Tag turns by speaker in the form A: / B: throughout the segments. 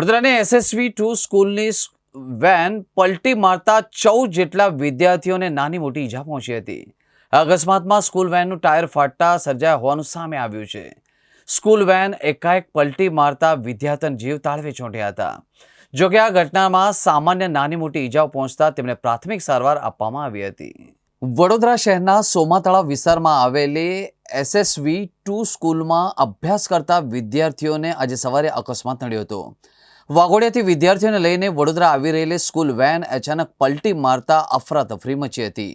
A: વડોદરાની SSV two સ્કૂલની van પલટી મારતા ચૌદ જેટલા વિદ્યાર્થીઓને નાની મોટી ઈજા પહોંચી હતી. અકસ્માતમાં સ્કૂલ વેનનું ટાયર ફાટતા સર્જાયા હોવાનું સામે આવ્યું છે. સ્કૂલ વેન એકાએક પલટી મારતા વિદ્યાર્થીઓના જીવ તાળવે ચોંટ્યા હતા. જોકે આ ઘટનામાં સામાન્ય નાની મોટી ઈજાઓ પહોંચતા તેમને પ્રાથમિક સારવાર આપવામાં આવી હતી. વડોદરા શહેરના સોમાતળા વિસ્તારમાં આવેલી એસએસવી ટુ સ્કૂલમાં અભ્યાસ કરતા વિદ્યાર્થીઓને આજે સવારે અકસ્માત નડ્યો હતો. વાઘોડિયાથી વિદ્યાર્થીઓને લઈને વડોદરા આવી રહેલી સ્કૂલ વેન અચાનક પલટી મારતા અફરાતફરી મચી હતી.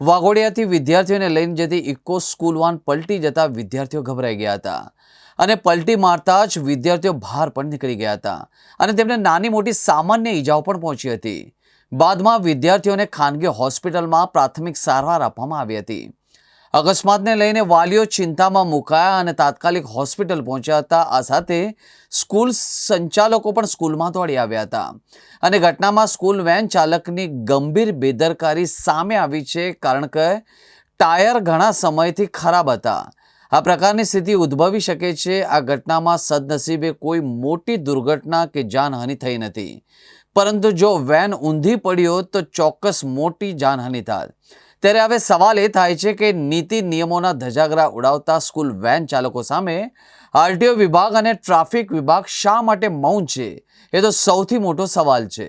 A: વાઘોડિયાથી વિદ્યાર્થીઓને લઈને જતી ઇકો સ્કૂલ વાન પલટી જતા વિદ્યાર્થીઓ ગભરાઈ ગયા હતા. અને પલટી મારતા જ વિદ્યાર્થીઓ બહાર પણ નીકળી ગયા હતા અને તેમને નાની મોટી સામાન્ય ઈજાઓ પણ પહોંચી હતી. બાદમાં વિદ્યાર્થીઓને ખાનગી હોસ્પિટલમાં પ્રાથમિક સારવાર આપવામાં આવી હતી. અકસ્માતને લઈને વાલીઓ ચિંતામાં મુકાયા અને તાત્કાલિક હોસ્પિટલ પહોંચ્યા હતા. આ સાથે સ્કૂલ સંચાલકો પણ સ્કૂલમાં દોડી આવ્યા હતા. અને ઘટનામાં સ્કૂલ વેન ચાલકની ગંભીર બેદરકારી સામે આવી છે કારણ કે ટાયર ઘણા સમયથી ખરાબ હતા. આ પ્રકારની સ્થિતિ ઉદ્ભવી શકે છે. આ ઘટનામાં સદનસીબે કોઈ મોટી દુર્ઘટના કે જાનહાનિ થઈ નથી. પરંતુ જો વેન ઊંધી પડ્યો તો ચોક્કસ મોટી જાનહાનિ થાત ત્યારે હવે સવાલ એ થાય છે કે નીતિ નિયમોના ધજાગરા ઉડાવતા સ્કૂલ વેન ચાલકો સામે આરટીઓ વિભાગ અને ટ્રાફિક વિભાગ શા માટે મૌન છે? એ તો સૌથી મોટો સવાલ છે.